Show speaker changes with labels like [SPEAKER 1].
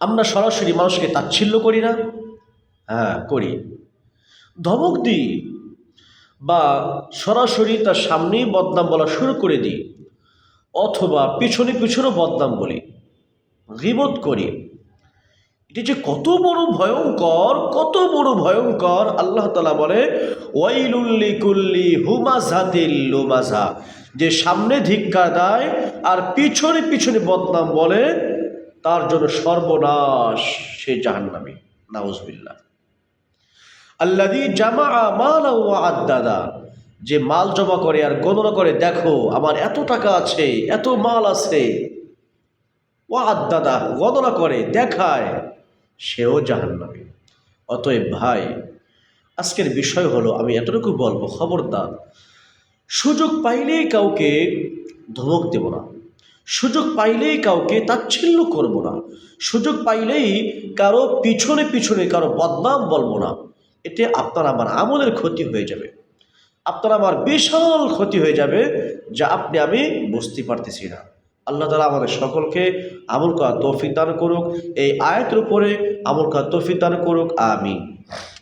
[SPEAKER 1] আমরা সরাসরি মানুষকে তাচ্ছিল্য করি না? হ্যাঁ করি। ধমক দিই বা সরাসরি তার সামনেই বদনাম বলা শুরু করে দিই অথবা পিছনে পিছনে বদনাম বলি, গিবত করি। এটি যে কত বড় ভয়ঙ্কর, কত বড় ভয়ঙ্কর, আল্লাহ তালা বলে ওয়াইলুল্লি কুল্লি হুমাজাতিল লুমাজা। যে সামনে ধিক্কার দেয় আর পিছনে পিছনে বদনাম বলে তার জন্য সর্বনাশ সে জাহান্নামী। নাউজবিল্লাহ। আল্লাদি জামা মাল আদাদা যে মাল জমা করে আর গণনা করে, দেখো আমার এত টাকা আছে, এত মাল আছে। ও আদাদা গণনা করে, দেখায়, সেও জাহান্নামী। অতএব ভাই, আজকের বিষয় হলো, আমি এতটুকু বলব, খবরদার। সুযোগ পাইলেই কাউকে ধমক দেব না। সুযোগ পাইলেই কাউকে তাচ্ছিল্য করব না। সুযোগ পাইলেই কারও পিছনে পিছনে কারও বদনাম বলব না। এতে আপনার আমার আমলের ক্ষতি হয়ে যাবে। আপনার আমার বিশাল ক্ষতি হয়ে যাবে যা আপনি আমি বুঝতে পারতেছি না। আল্লাহ তালা আমাদের সকলকে আমল করা তৌফিক দান করুক। এই আয়াতের উপরে আমল করা তৌফিক দান করুক। আমি